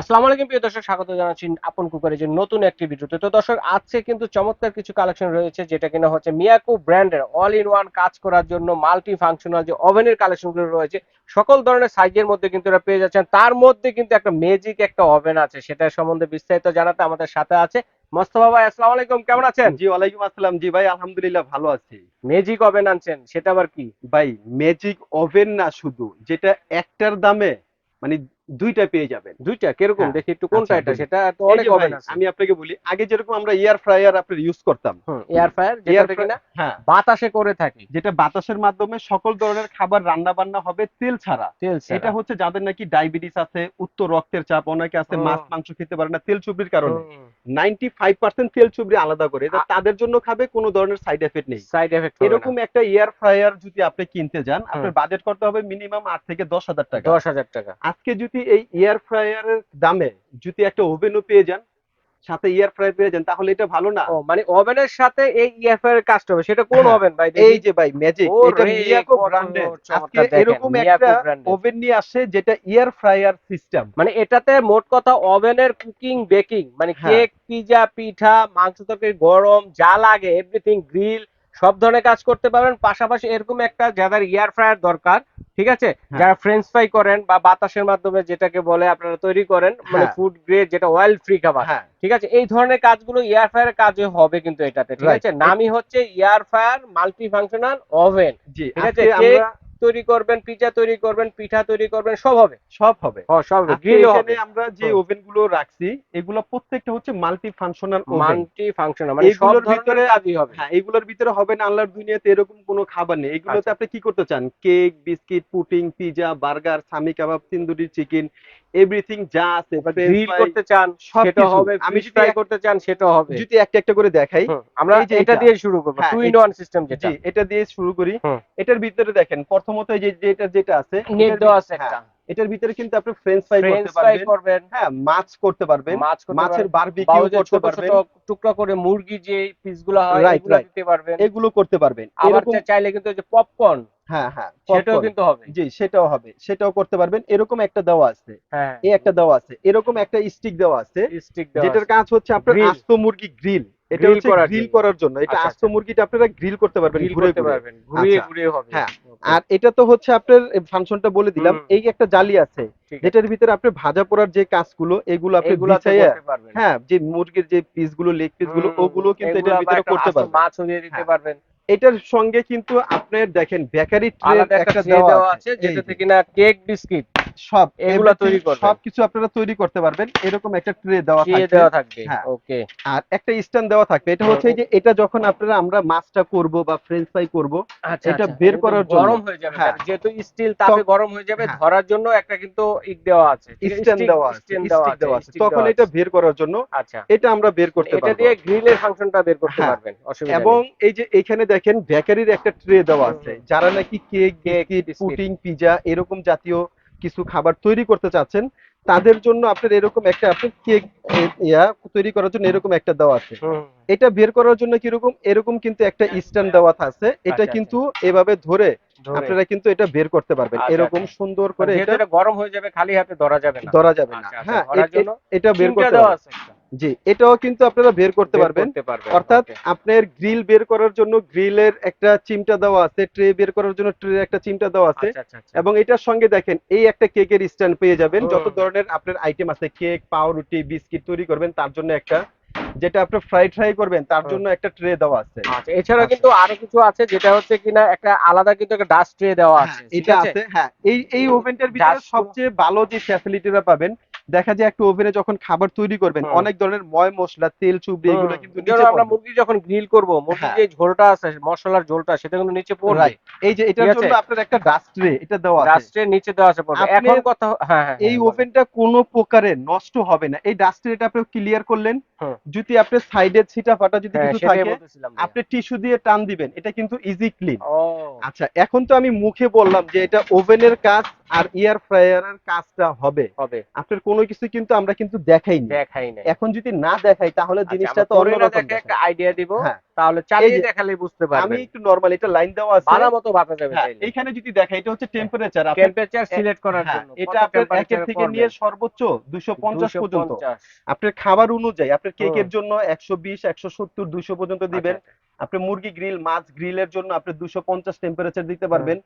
আসসালামু আলাইকুম প্রিয় দর্শক স্বাগত জানাচ্ছি আপন কুকারের যে নতুন একটি ভিডিওতে। তো দর্শক আজকে কিন্তু চমৎকার কিছু কালেকশন রয়েছে যেটা কিনা হচ্ছে মিয়াকো ব্র্যান্ডের অল ইন ওয়ান কাজ করার জন্য মাল্টি ফাংশনাল যে ওভেনের কালেকশনগুলো রয়েছে সকল ধরনের সাইজের মধ্যে কিন্তু এরা পেয়ে যাচ্ছেন। তার মধ্যে কিন্তু একটা ম্যাজিক একটা ওভেন আছে সেটা সম্বন্ধে বিস্তারিত জানাতে আমাদের সাথে আছে মোস্তফা ভাই আসসালামু আলাইকুম কেমন আছেন? জি ওয়ালাইকুম আসসালাম। জি ভাই আলহামদুলিল্লাহ ভালো আছি। ম্যাজিক ওভেন আনছেন সেটা আবার কি? ভাই ম্যাজিক ওভেন না শুধু যেটা একটার দামে মানে দুইটা পেয়ে যাবেন। দুইটা? কীরকম? হ্যাঁ। দেখি একটু কোনটা আচ্ছা, এটা? সেটা তো অনেক ওভেন আছে আমি আপনাকে বলি আগে যেরকম আমরা এয়ার ফ্রায়ার আপনার ইউজ করতাম এয়ার ফায়ার এয়ার যেটা কিনা হ্যাঁ। বাতাসে করে থাকি। যেটা বাতাসের মাধ্যমে সকল ধরনের খাবার রান্না বান্না হবে তেল ছাড়া। তেল এটা হচ্ছে যাদের নাকি ডায়াবেটিস আছে উচ্চ রক্তের চাপ অনেকে আছে মাছ মাংস খেতে পারে না তেল চুবড়ির কারণে। নাইনটি ফাইভ পার্সেন্ট তেল চুবড়ি আলাদা করে। এটা তাদের জন্য খাবে কোনো ধরনের সাইড এফেক্ট নেই। সাইড এফেক্ট এরকম একটা এয়ার ফ্রায়ার যদি আপনি কিনতে যান আপনার বাজেট করতে হবে মিনিমাম আট থেকে দশ হাজার টাকা। দশ হাজার টাকা। আজকে যদি এই এয়ার ফ্রায়ারের দামে যদি একটা ওভেনও পেয়ে যান সাথে এয়ার ফ্রায়ার পেয়ে যান তাহলে এটা ভালো না। মানে ওভেনের সাথে এই ইএফআর এর কাজটা হবে সেটা কোন হ্যাঁ, ওভেন ভাই? এই যে ভাই ম্যাজিক এটা মিয়াকো ব্র্যান্ডের আজকে এরকম একটা ওভেন নিয়ে আসে যেটা এয়ার ফ্রায়ার সিস্টেম মানে এটাতে মোট কথা ওভেনের কুকিং বেকিং মানে হ্যাঁ। কেক পিজা পিঠা মাংস তরকারি গরম যা লাগে এভরিথিং গ্রিল সব ধরনের কাজ করতে পারবেন। পাশাপাশি এরকম একটা যাদের এয়ার ফ্রায়ার দরকার ঠিক আছে? হ্যাঁ। যারা ফ্রেঞ্চ ফ্রাই করেন বা বাতাসের মাধ্যমে যেটাকে বলে আপনারা তৈরি করেন মানে হ্যাঁ। ফুড গ্রেড যেটা অয়েল ফ্রি খাবার হ্যাঁ। ঠিক আছে? এই ধরনের কাজগুলো এয়ার ফ্রায়ার কাজে হবে কিন্তু এটাতে ঠিক আছে? নামই হচ্ছে air fryer multi functional oven ঠিক আছে, তৈরি করবেন পিজা তৈরি করবেন পিঠা তৈরি করবেন সব হবে। সব হবে। সব এখানে আমরা যে ওভেনগুলো রাখছি এগুলো প্রত্যেকটা হচ্ছে মাল্টি ফাংশনাল মাল্টি ফাংশনাল মানে এগুলোর ভিতরে কাজই হবে। হ্যাঁ এগুলোর ভিতরে হবে না আল্লাহর দুনিয়াতে এরকম কোনো খাবার নেই। এগুলোতে আচ্ছা। আপনি কি করতে চান? Cake biscuit pudding pizza burger shami kebab tandoori chicken everything যা আছে গ্রিল করতে চান সেটা হবে আমি যদি এক- করতে চান সেটাও হবে। যদি একটা একটা করে দেখাই আমরা এটা। দিয়ে শুরু করব হ্যাঁ, টু ইন ওয়ান সিস্টেম যেটা। এটা দিয়ে শুরু করি। এটার ভিতরে দেখেন প্রথমত এই যে যেটা যেটা আছে নেট দেওয়া আছে একটা। হ্যাঁ, এটার ভিতরে কিন্তু আপনি ফ্রেঞ্চ ফ্রাই করতে ফ্রাই পারবেন করবেন। হ্যাঁ মাছ করতে পারবেন। মাছের বারবিকিউ করতে পারবেন। টুকরা করে মুরগি যে পিসগুলো হয় এগুলো. দিতে পারবেন। এগুলো করতে পারবেন। আবার চাইলে কিন্তু যে পপকর্ন হ্যাঁ হ্যাঁ সেটাও কিন্তু হবে। জি সেটাও হবে। সেটাও করতে পারবেন। এরকম একটা দেওয়া আছে। হ্যাঁ। এই একটা দেওয়া আছে। এরকম একটা স্টিক দেওয়া আছে। স্টিক যেটার কাজ হচ্ছে আপনার আস্ত মুরগি গ্রিল এটা হচ্ছে গ্রিল করার জন্য। এটা আচ্ছা, আস্ত মুরগিটা আপনারা গ্রিল করতে পারবেন ঘুরে। পারবেন। ঘুরিয়ে আচ্ছা। ঘুরিয়ে হবে। হ্যাঁ, আর এটা তো হচ্ছে আপনার ফাংশনটা বলে দিলাম এই একটা জালি আছে যেটার ভিতরে আপনি ভাজা পোড়ার যে কাজগুলো এগুলো আপনি এগুলাতে বিছাইয়া হ্যাঁ যে মুরগির যে পিসগুলো লেগ পিসগুলো ওগুলো কিন্তু এটার ভিতরে করতে পারবেন। মাছ দিয়ে দিতে হ্যাঁ। পারবেন। এটার সঙ্গে কিন্তু আপনার দেখেন বেকারি ট্রে একটা একটা দেওয়া আছে এই যেটাতে যে, কেক বিস্কিট সব এগুলা তৈরি করবেন। সবকিছু আপনারা তৈরি করতে পারবেন এরকম একটা ট্রে দেওয়া থাকবে দেওয়া থাকবে। ওকে আর একটা স্ট্যান্ড দেওয়া থাকবে এটা হচ্ছে যে এটা যখন আপনারা আমরা মাছটা করব বা ফ্রেঞ্চ ফ্রাই করব এটা বের করার জন্য। গরম হয়ে যাবে হ্যাঁ। যেহেতু স্টিল তাপে গরম হয়ে যাবে। ধরার জন্য একটা কিন্তু ইক দেওয়া আছে স্ট্যান্ড দেওয়া আছে স্টিক দেওয়া আছে তখন এটা বের করার জন্য আচ্ছা এটা আমরা বের করতে এটা দিয়ে গ্রিলের ফাংশনটা বের করতে হ্যাঁ। পারবেন অসুবিধা এবং এই যে এখানে দেখেন বেকারির একটা ট্রে দেওয়া আছে। যারা নাকি কেক বিস্কিট বিস্কিট। পিজা এরকম জাতীয় কিছু খাবার তৈরি করতে চাচ্ছেন তাদের জন্য আপনার এরকম একটা আপনি কেক ইয়া তৈরি করার জন্য এরকম একটা দেওয়া আছে। এটা বের করার জন্য কীরকম এরকম কিন্তু একটা স্ট্যান্ড দেওয়া আছে। এটা আচ্ছা, কিন্তু এভাবে ধরে। আপনারা কিন্তু এটা বের করতে পারবেন। আচ্ছা, এরকম আচ্ছা। সুন্দর করে এটা গরম হয়ে যাবে খালি হাতে ধরা যাবে না। ধরা যাবে না। আচ্ছা, আচ্ছা, হ্যাঁ এটা বের করতে দেওয়া আছে। জি এটাও কিন্তু আপনারা বের করতে পারবেন। অর্থাৎ আপনার গ্রিল বের করার জন্য গ্রিলের একটা চিমটা দেওয়া আছে ট্রে বের করার জন্য ট্রে একটা চিমটা দেওয়া আছে আচ্ছা আচ্ছা আচ্ছা। এবং এটার সঙ্গে দেখেন এই একটা কেকের স্ট্যান্ড পেয়ে যাবেন। যত ধরনের আপনার আইটেম আছে কেক পাউরুটি বিস্কিট তৈরি করবেন তার জন্য একটা যেটা আপনি ফ্রাই ট্রাই করবেন তার জন্য একটা ট্রে দেওয়া আছে। আচ্ছা এছাড়া। কিন্তু আরও কিছু আছে যেটা হচ্ছে কিনা একটা আলাদা কিন্তু একটা ডাস্ট ট্রে দেওয়া আছে হ্যাঁ, এটা আছে? আছে হ্যাঁ। এই এই ওভেনটার ভিতরে সবচেয়ে ভালো যে ফ্যাসিলিটিটা পাবেন দেখা যায় একটা ওভেনে যখন খাবার তৈরি করবেন অনেক ধরনের ময় মশলা তেল চুবড়ি এগুলো কিন্তু নিচে আমরা মুরগি যখন গ্রিল করব মুরগির হ্যাঁ। যে ঝোলটা আছে মশলার ঝোলটা সেটা কিন্তু নিচে পড়বে. এই যে এটার জন্য আপনার একটা ডাস্ট ট্রে এটা দেওয়া আছে। ডাস্টের নিচে দেওয়া আছে পড়বে। আপনি এখন কথা হ্যাঁ হ্যাঁ এই হ্যাঁ, ওভেনটা কোনো প্রকারে নষ্ট হবে না। এই ডাস্ট ট্রেটা আপনি ক্লিয়ার করলেন। যদি আপনি সাইডে ছিটা ফাটা যদি হ্যাঁ, কিছু থাকে আপনি টিস্যু দিয়ে টান দিবেন। এটা কিন্তু ইজি ক্লিন আচ্ছা এখন তো আমি মুখে বললাম যে এটা ওভেনের কাজ আর এয়ার ফ্রায়ারের কাজটা হবে। হবে। আপনার কোনো কিছু কিন্তু আমরা কিন্তু দেখাইনি। দেখাই নাই। এখন যদি না দেখাই তাহলে আচ্ছা, জিনিসটা তো না অন্যরকম একটা আইডিয়া দিব হ্যাঁ। তাহলে চালিয়ে দেখালে বুঝতে পারবেন। আমি একটু নরমাল এটা লাইন দেওয়া আছে। ভালো মতো বাতা যাবে হ্যাঁ, এইখানে যদি দেখা এটা হচ্ছে টেম্পারেচার আপনার টেম্পারেচার সিলেক্ট করার হ্যাঁ, জন্য। এটা আপনার একের থেকে নিয়ে সর্বোচ্চ দুশো পঞ্চাশ পর্যন্ত। আপনার খাবার অনুযায়ী আপনার কেকের জন্য একশো বিশ একশো সত্তর দুশো পর্যন্ত আচ্ছা, দিবেন। আপনি মুরগি গ্রিল মাছ গ্রিলের জন্য আপনি দুশো পঞ্চাশ টেম্পারেচার দিতে পারবেন।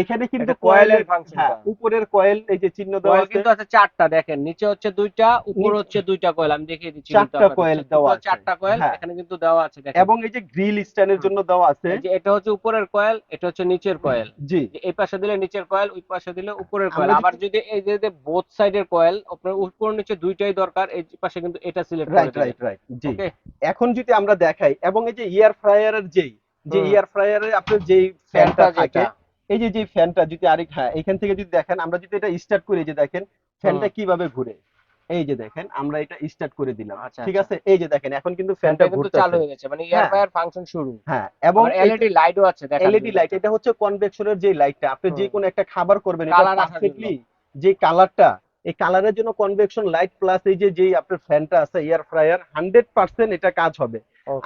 এখানে কিন্তু কয়েলের function হ্যাঁ উপরের কয়েল এই যে চিহ্ন দেওয়া আছে। কিন্তু আছে চারটা দেখেন নিচে হচ্ছে দুইটা উপর হচ্ছে দুইটা কয়েল আমি দেখিয়ে দিচ্ছি চারটা উপরে দেওয়া আছে। চারটা কয়েল হ্যাঁ। এখানে কিন্তু দেওয়া আছে দেখেন। এবং এই যে গ্রিল স্ট্যান্ডের জন্য দেওয়া আছে। যে এটা হচ্ছে উপরের কয়েল এটা হচ্ছে নিচের কয়েল জি। এই পাশে দিলে নিচের কয়েল ওই পাশে দিলে উপরের কয়েল আবার যদি এই যে বোথ সাইডের কয়েল আপনার উপর নিচে দুইটাই দরকার এই পাশে কিন্তু এটা সিলেক্ট রাইট রাইট রাইট জি। এখন যদি আমরা দেখাই এবং এই যে এয়ার ফ্রায়ারের যেই যে হুম। এয়ার ফ্রায়ারের আপনার যেই ফ্যানটা থাকে এই যে যে ফ্যানটা যদি আরেক হ্যাঁ এখান থেকে যদি দেখেন আমরা যদি এটা স্টার্ট করি যে দেখেন ফ্যানটা কীভাবে ঘুরে? এই যে দেখেন আমরা এটা স্টার্ট করে দিলাম আচ্ছা, ঠিক আচ্ছা। আছে? এই যে দেখেন এখন কিন্তু ফ্যানটা ঘুরতে চালু হয়ে গেছে মানে এয়ার। ফায়ার ফাংশন শুরু। হ্যাঁ এবং এলইডি লাইটও আছে দেখেন এলইডি লাইট এটা হচ্ছে কনভেকশনের যে লাইটটা আপনি যে কোন একটা খাবার করবেন এটা পারফেক্টলি যে কালারটা এই কালারের জন্য কনভেকশন লাইট প্লাস এই যে যেই আপনার ফ্যানটা আছে এয়ার ফ্রায়ার হান্ড্রেড পার্সেন্ট এটা কাজ হবে।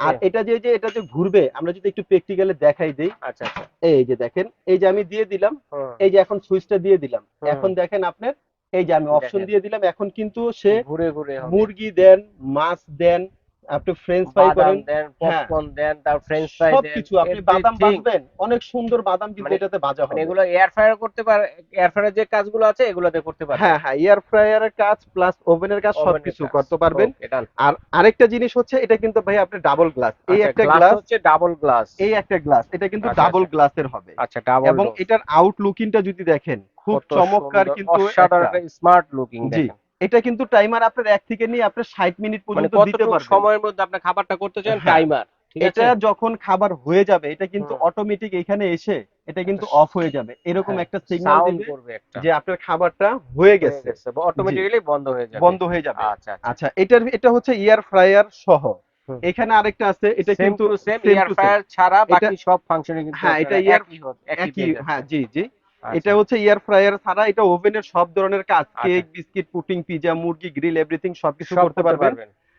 আর এটা যে যে এটা যে ঘুরবে আমরা যদি একটু প্র্যাকটিক্যালি দেখাই দেই। আচ্ছা আচ্ছা। এই যে দেখেন এই যে আমি দিয়ে দিলাম এই যে এখন সুইচটা দিয়ে দিলাম। এখন দেখেন আপনার এই যে আমি অপশন দিয়ে দিলাম এখন কিন্তু সে ঘুরে ঘুরে মুরগি দেন মাছ দেন আপনি ফ্রেঞ্চ ফ্রাই করেন। দেন হ্যাঁ। পপকর্ন দেন তার ফ্রেঞ্চ ফ্রাই দেন সবকিছু আপনি বাদাম। ভাজবেন অনেক সুন্দর বাদাম কিন্তু মানে- এটাতে ভাজা মানে হবে। এগুলো এয়ার ফ্রায়ার করতে পারে এয়ার ফ্রায়ার যে কাজগুলো আছে এগুলোতে করতে পারবে হ্যাঁ হ্যাঁ এয়ার ফ্রায়ারের কাজ প্লাস ওভেনের কাজ সবকিছু করতে পারবেন। আর আরেকটা জিনিস হচ্ছে এটা কিন্তু ভাই আপনি ডাবল গ্লাস এই আচ্ছা, একটা গ্লাস হচ্ছে ডাবল গ্লাস এই একটা গ্লাস এটা কিন্তু আচ্ছা, ডাবল আচ্ছা। গ্লাসের হবে। আচ্ছা ডাবল এবং এটার আউটলুকিংটা যদি দেখেন খুব চমৎকার কিন্তু অসাধারণ স্মার্ট লুকিং জি। দেখেন। এটা কিন্তু টাইমার আপনার এক থেকে নিয়ে আপনার ষাট মিনিট মানে পর্যন্ত দিতে পারবেন সময়ের মধ্যে আপনি খাবারটা করতে চান? হ্যাঁ। টাইমার এটা যখন খাবার হয়ে যাবে এটা কিন্তু অটোমেটিক এখানে এসে এটা কিন্তু আচ্ছা, অফ হয়ে যাবে। এরকম হ্যাঁ, একটা সিগন্যাল দিবে যে আপনার খাবারটা হয়ে গেছে। অটোমেটিক্যালি বন্ধ হয়ে যাবে। বন্ধ হয়ে যাবে। আচ্ছা আচ্ছা। আচ্ছা এটার এটা হচ্ছে এয়ার ফ্রায়ার সহ। এখানে আরেকটা আছে এটা কিন্তু সেম এয়ার ফ্রায়ার ছাড়া বাকি সব ফাংশনে কিন্তু হ্যাঁ, এটা air- একই হ্যাঁ জি জি। আচ্ছা। এটা হচ্ছে এয়ার ফ্রায়ার ছাড়া এটা ওভেনের সব ধরনের কাজ আচ্ছা। কেক বিস্কিট পুটিং পিজা মুরগি গ্রিল এভরিথিং সবকিছু করতে পারবেন।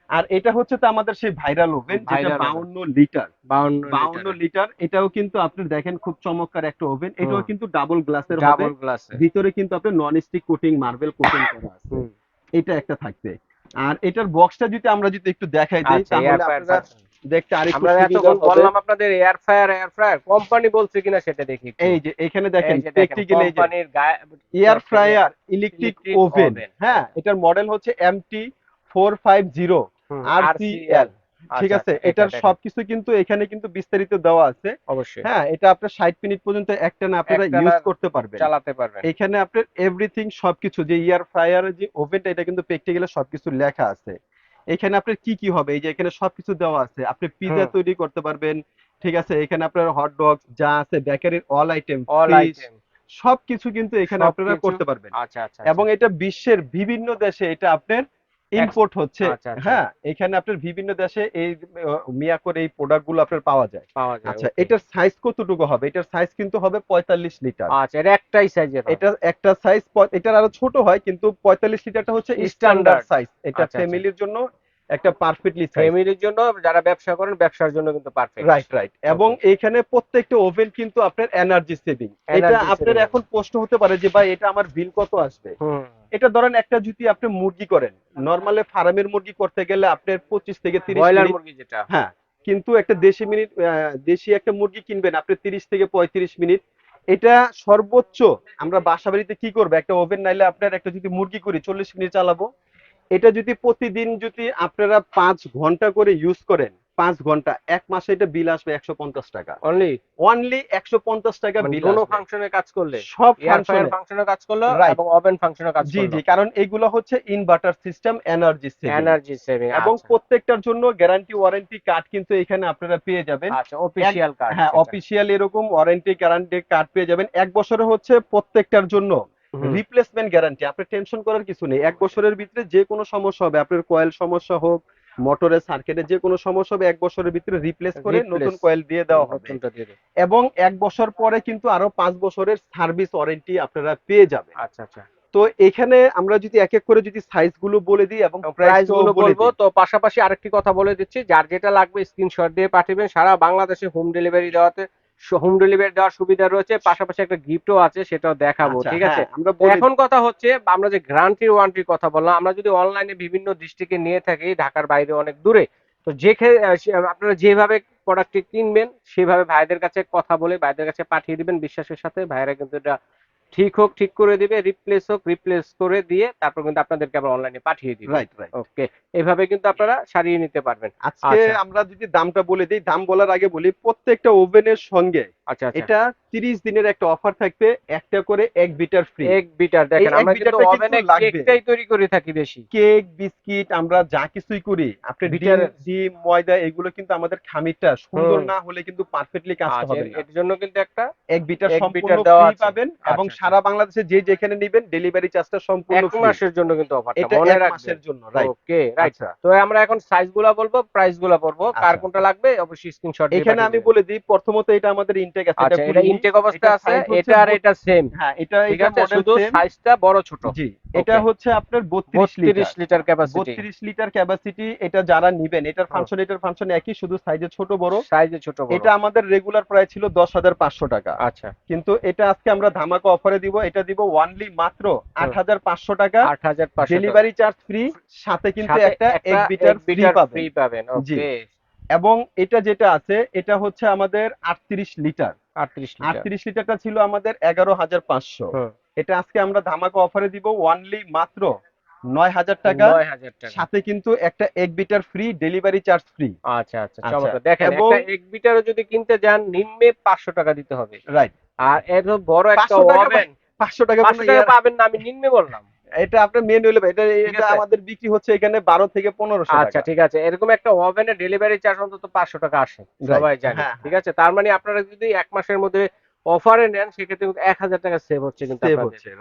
আর এটা হচ্ছে তো আমাদের সেই ভাইরাল ওভেন যেটা Viral oven। বাউন্ন লিটার 52 বাউন্ন লিটার এটাও কিন্তু আপনি দেখেন খুব চমৎকার একটা ওভেন এটাও কিন্তু ডাবল গ্লাসের হবে। ডাবল গ্লাসে ভিতরে কিন্তু আপনার non stick coating marble coating করা আছে। এটা একটা থাকবে। আর এটার বক্সটা যদি আমরা যদি একটু দেখাই দিই আচ্ছা তাহলে আপনারা দেখতে আরেকটু আমরা এতক্ষণ বললাম আপনাদের air fryer air fryer company বলছে কিনা সেটা দেখি এই যে এখানে দেখেন প্র্যাকটিক্যালি কোম্পানির এয়ার ফ্রায়ার ইলেকট্রিক ওভেন হ্যাঁ এটার মডেল হচ্ছে M T four five zero hmm, RCL ঠিক আচ্ছা, আছে আচ্ছা, এটার সবকিছু কিন্তু এখানে কিন্তু বিস্তারিত দেওয়া আছে। অবশ্যই। হ্যাঁ এটা আপনার ষাট মিনিট পর্যন্ত একটানা আপনারা ইউজ করতে পারবেন। চালাতে পারবেন। এখানে আপনার এভরিথিং সবকিছু যে ইয়ার ফ্রায়ারের যে ওভেনটা এটা কিন্তু প্র্যাকটিক্যালি সবকিছু লেখা আছে। এখানে আপনার কি কি হবে? এই যে এখানে সবকিছু দেওয়া আছে। আপনি পিজা তৈরি করতে পারবেন। ঠিক আছে? এখানে আপনার হট ডগ যা আছে বেকারির অল আইটেম অল আইটেম সবকিছু কিন্তু এখানে আপনারা করতে পারবেন। আচ্ছা আচ্ছা এবং এটা বিশ্বের বিভিন্ন দেশে এটা আপনার ইম্পোর্ট হচ্ছে আচ্ছা, আচ্ছা। হ্যাঁ এখানে আপনার বিভিন্ন দেশে এই মিয়াকোর এই প্রোডাক্টগুলো আপনার পাওয়া যায়। আচ্ছা এটার সাইজ কতটুকু হবে? এটার সাইজ কিন্তু হবে পঁয়তাল্লিশ লিটার। আচ্ছা এটা একটাই সাইজ এটা একটা সাইজ এটার আরও ছোট হয় কিন্তু পঁয়তাল্লিশ লিটারটা হচ্ছে স্ট্যান্ডার্ড সাইজ এটা আচ্ছা, আচ্ছা। ফ্যামিলির জন্য একটা পারফেক্টলি ফ্যামিলির জন্য যারা ব্যবসা করেন ব্যবসার জন্য কিন্তু পারফেক্ট রাইট রাইট এবং এইখানে প্রত্যেকটা ওভেন কিন্তু আপনার এনার্জি সেভিং এটা আপনার এখন প্রশ্ন হতে পারে যে ভাই এটা আমার বিল কত আসবে? এটা ধরেন একটা যদি আপনি মুরগি করেন নর্মালি ফার্মের মুরগি করতে গেলে আপনার পঁচিশ থেকে তিরিশ মুরগি যেটা। হ্যাঁ কিন্তু একটা দেশি মিনিট দেশি একটা মুরগি কিনবেন আপনি তিরিশ থেকে পঁয়ত্রিশ মিনিট এটা সর্বোচ্চ আমরা বাসা বাড়িতে কি করব? একটা ওভেন নাইলে আপনার একটা যদি মুরগি করি চল্লিশ মিনিট চালাবো এটা যদি প্রতিদিন যদি আপনারা পাঁচ ঘণ্টা করে ইউজ করেন পাঁচ ঘণ্টা এক মাসে এটা বিল আসবে একশো পঞ্চাশ টাকা। অনলি অনলি একশো পঞ্চাশ টাকা মানে বিল কোনো ফাংশনে কাজ করলে? সব ফাংশনে ফাংশনে কাজ করল এবং ওভেন ফাংশনে কাজ জি করল? জি কারণ এগুলো হচ্ছে inverter system energy saving energy saving এবং প্রত্যেকটার জন্য গ্যারান্টি ওয়ারেন্টি কার্ড কিন্তু এখানে আপনারা পেয়ে যাবেন। আচ্ছা অফিশিয়াল কার্ড হ্যাঁ অফিসিয়াল এরকম ওয়ারেন্টি গ্যারান্টি কার্ড পেয়ে যাবেন। এক বছরে হচ্ছে প্রত্যেকটার জন্য। রিপ্লেসমেন্ট গ্যারান্টি আপনি টেনশন করার কিছু নেই। এক বছরের ভিতরে যে কোনো সমস্যা হবে আপনার কয়েল সমস্যা হোক মোটরের সার্কিটে যে কোনো সমস্যা হবে এক বছরের ভিতরে রিপ্লেস করে নতুন কয়েল দিয়ে দেওয়া হবে। এবং এক বছর পরে কিন্তু আরও পাঁচ বছরের সার্ভিস ওয়ারেন্টি আপনারা পেয়ে যাবেন। আচ্ছা আচ্ছা। তো এখানে আমরা যদি এক এক করে যদি সাইজগুলো বলে দিই এবং প্রাইসগুলো বলব। তো পাশাপাশি আরেকটি কথা বলে দিচ্ছি। যার যেটা লাগবে স্ক্রিনশট দিয়ে পাঠাবেন সারা বাংলাদেশে হোম ডেলিভারি দেওয়াতে হোম ডেলিভারি দেওয়ার সুবিধা রয়েছে পাশাপাশি একটা গিফটও আছে সেটাও দেখাবো ঠিক আছে? আচ্ছা, আমরা এখন কথা হচ্ছে আমরা যে গ্রান্টির ওয়ান্টির কথা বললাম আমরা যদি অনলাইনে বিভিন্ন ডিস্ট্রিক্টে নিয়ে থাকি ঢাকার বাইরে অনেক দূরে তো যে আপনারা যেভাবে প্রোডাক্টটি কিনবেন সেভাবে ভাইদের কাছে কথা বলে ভাইদের কাছে পাঠিয়ে দিবেন বিশ্বাসের সাথে ভাইরা কিন্তু এটা ঠিক হোক ঠিক করে দিবে রিপ্লেস হোক রিপ্লেস করে দিয়ে তারপর কিন্তু আপনাদেরকে আবার অনলাইনে পাঠিয়ে দিবে। রাইট রাইট ওকে এইভাবে কিন্তু আপনারা সারিয়ে নিতে পারবেন। আজকে আচ্ছা। আমরা যদি দামটা বলে দিই দাম বলার আগে বলি প্রত্যেকটা ওভেনের সঙ্গে আচ্ছা আচ্ছা। এটা 30 দিনের একটা অফার থাকবে একটা করে এক বিটার ফ্রি এক বিটার দেখেন আমরা কিন্তু ওভেনে কেকটাই তৈরি করে থাকি বেশি। কেক বিস্কিট আমরা যা কিছুই করি আপনি বিটারের- ডিম ময়দা এগুলো কিন্তু আমাদের খামিরটা সুন্দর না হলে কিন্তু পারফেক্টলি হবে এর- না। এর জন্য কিন্তু একটা এক বিটার সম্পূর্ণ ফ্রি পাবেন এবং আচ্ছা, সারা বাংলাদেশে যে যেখানে নেবেন ডেলিভারি চার্জটা সম্পূর্ণ এক মাসের জন্য কিন্তু অফারটা এটা মনে এক মাসের জন্য রাইট ওকে রাইট স্যার তো আমরা এখন সাইজগুলো বলব প্রাইসগুলো বলব কার আচ্ছা। কোনটা লাগবে অবশ্যই স্ক্রিনশট এখানে আমি বলে দিই প্রথমত এটা আমাদের ইনটেক আছে আচ্ছা এটা ইনটেক অবস্থা আছে এটা আর এটা সেম হ্যাঁ এটা এটা মডেল শুধু সাইজটা বড় ছোট। জি। এটা হচ্ছে আপনার 32 litre. 32 litre capacity 32 litre capacity এটা যারা নিবেন এটার ফাংশন এটার ফাংশন একই শুধু সাইজে ছোট বড়। সাইজে ছোট বড়। এটা আমাদের রেগুলার প্রাইস ছিল 10500 টাকা। আচ্ছা। কিন্তু এটা আজকে আমরা ধামাকা অফারে দিব এটা দিব ওয়ানলি মাত্র 8500 টাকা। 8500 ডেলিভারি চার্জ ফ্রি সাথে কিন্তু একটা এক বিটার ফ্রি পাবেন। ওকে এবং এটা যেটা আছে এটা হচ্ছে আমাদের 38 লিটার। 38 লিটার। 38 লিটারটা ছিল আমাদের 11500 হুম। এটা আজকে আমরা ধামাকা অফারে দিব ওয়ানলি মাত্র 9000 টাকা। 9000 টাকা। সাথে কিন্তু একটা এক bitter free delivery charge free আচ্ছা আচ্ছা আচ্ছা, চমৎকার। দেখেন একটা এক বিটারও যদি কিনতে যান নিম্নে 500 টাকা দিতে হবে। রাইট আর এত বড় একটা ওভেন 500 টাকা 500 টাকা পাবেন না আমি নিম্নে বললাম। এটা আপনার মেন হইলে এটা এটা আমাদের বিক্রি হচ্ছে এখানে 12 থেকে 1500 আচ্ছা ঠিক আছে। এরকম একটা ওভেনের ডেলিভারি চার্জ অন্তত 500 টাকা আসে সবাই জানে। হ্যাঁ, ঠিক আছে? তার মানে আপনারা যদি এক মাসের মধ্যে অফারে নেন সেক্ষেত্রে কিন্তু 1000 টাকা সেভ হচ্ছে কিন্তু.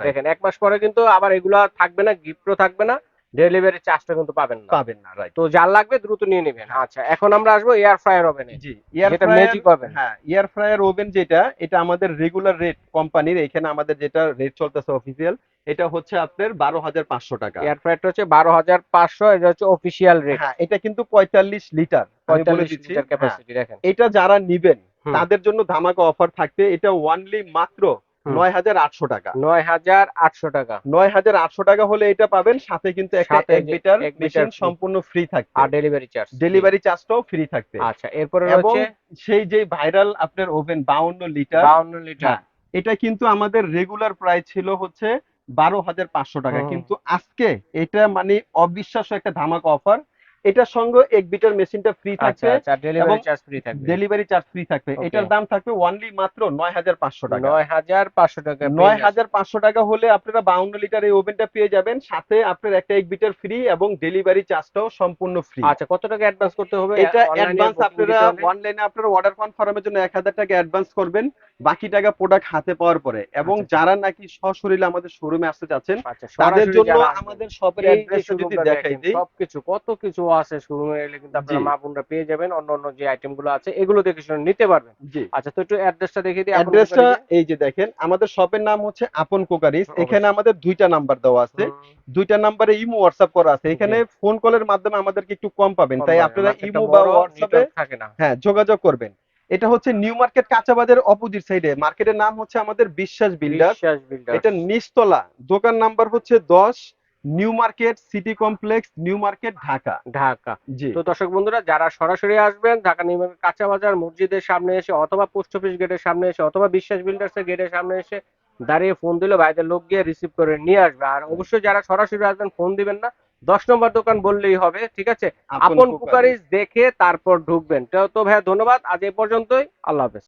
দেখেন এক মাস পরে কিন্তু আবার এগুলা থাকবে না গিফটও থাকবে না ডেলিভারি চার্জটা কিন্তু পাবেন না। পাবেন না রাইট তো যার লাগবে দ্রুত নিয়ে নেবেন। আচ্ছা এখন আমরা আসব এয়ার ফ্রায়ার ওভেনে জি এয়ার ফ্রায়ার magic oven। হ্যাঁ এয়ার ফ্রায়ার ওভেন যেটা এটা আমাদের রেগুলার রেট কোম্পানির এখানে আমাদের যেটা রেট চলতেছে অফিসিয়াল এটা হচ্ছে আপনার 12500 টাকা। এয়ার ফ্রায়ারটা হচ্ছে বারো হাজার পাঁচশো এটা হচ্ছে অফিসিয়াল রেট হ্যাঁ এটা কিন্তু 45 লিটার পঁয়তাল্লিশ লিটার ক্যাপাসিটি দেখেন। এটা যারা নিবেন। তাদের জন্য ধামাকা অফার থাকবে এটা ওয়ানলি মাত্র হুম। 9800 টাকা। নয় হাজার আটশো টাকা। 9800 টাকা হলে এটা পাবেন। সাথে কিন্তু একটা এক লিটার মেশিন সম্পূর্ণ ফ্রি থাকবে আর ডেলিভারি চার্জ ডেলিভারি চার্জটাও ফ্রি থাকবে আচ্ছা এরপরে এবং সেই যে ভাইরাল আপনার ওভেন 52 লিটার। বাউন্ন লিটার। হ্যাঁ, এটা কিন্তু আমাদের রেগুলার প্রাইস ছিল হচ্ছে বারো হাজার পাঁচশো টাকা। কিন্তু আজকে এটা মানে অবিশ্বাস্য একটা ধামাকা অফার এটার সঙ্গে এক বিটার মেশিনটা ফ্রি আচ্ছা থাকবে আচ্ছা ডেলিভারি এবং চার্জ ফ্রি থাকবে। ডেলিভারি চার্জ ফ্রি থাকবে। এটার দাম থাকবে ওয়ানলি মাত্র নয় হাজার পাঁচশো টাকা। নয় হাজার পাঁচশো টাকা নয় হাজার পাঁচশো টাকা হলে আপনারা বাউন্ন লিটার এই ওভেনটা পেয়ে যাবেন। সাথে আপনার একটা এক বিটার ফ্রি এবং ডেলিভারি চার্জটাও সম্পূর্ণ ফ্রি আচ্ছা কত টাকা অ্যাডভান্স করতে হবে? এটা অ্যাডভান্স আপনারা অনলাইনে আপনারা অর্ডার কনফার্মের জন্য এক হাজার টাকা অ্যাডভান্স করবেন। বাকি টাকা প্রোডাক্ট হাতে পাওয়ার পরে। এবং আচ্ছা। যারা নাকি সশরীরে আমাদের শোরুমে আসতে চাচ্ছেন তাদের জন্য আমাদের শপের অ্যাড্রেসটা যদি দেখাই দিই। সবকিছু কত কিছু আছে শোরুমে এলে কিন্তু আপনারা মা বোনরা পেয়ে যাবেন অন্য অন্য যে আইটেমগুলো আছে এগুলো দেখে শুনে নিতে পারবেন। জি। আচ্ছা তো একটু অ্যাড্রেসটা দেখিয়ে দিই অ্যাড্রেসটা এই যে দেখেন আমাদের শপের নাম হচ্ছে আপন কোকারিস। এখানে আমাদের দুইটা নাম্বার দেওয়া আছে। দুইটা নাম্বারে ইমো হোয়াটসঅ্যাপ করা আছে। এখানে ফোন কলের মাধ্যমে আমাদেরকে একটু কম পাবেন। তাই আপনারা ইমো বা হোয়াটসঅ্যাপে থাকে না। হ্যাঁ যোগাযোগ করবেন। এটা হচ্ছে নিউ মার্কেট কাঁচা বাজারের অপোজিট সাইডে মার্কেটের নাম হচ্ছে আমাদের বিশ্বাস বিল্ডার বিশ্বাস বিল্ডার এটা নিচতলা। দোকান নাম্বার হচ্ছে দশ new market city complex new market Dhaka. Dhaka. জি। তো দর্শক বন্ধুরা যারা সরাসরি আসবেন ঢাকা নিউ মার্কেট কাঁচা বাজার মসজিদের সামনে এসে অথবা পোস্ট অফিস গেটের সামনে এসে অথবা বিশ্বাস বিল্ডার্স এর গেটের সামনে এসে দাঁড়িয়ে ফোন দিলে ভাইদের লোক গিয়ে রিসিভ করে নিয়ে আসবে। আর অবশ্যই যারা সরাসরি আসবেন ফোন দিবেন না। দশ নম্বর দোকান বললেই হবে ঠিক আছে? আপন। কুকারিজ দেখে তারপর ঢুকবেন। তো তো ভাইয়া ধন্যবাদ। আজ এই পর্যন্তই। আল্লাহ হাফেজ।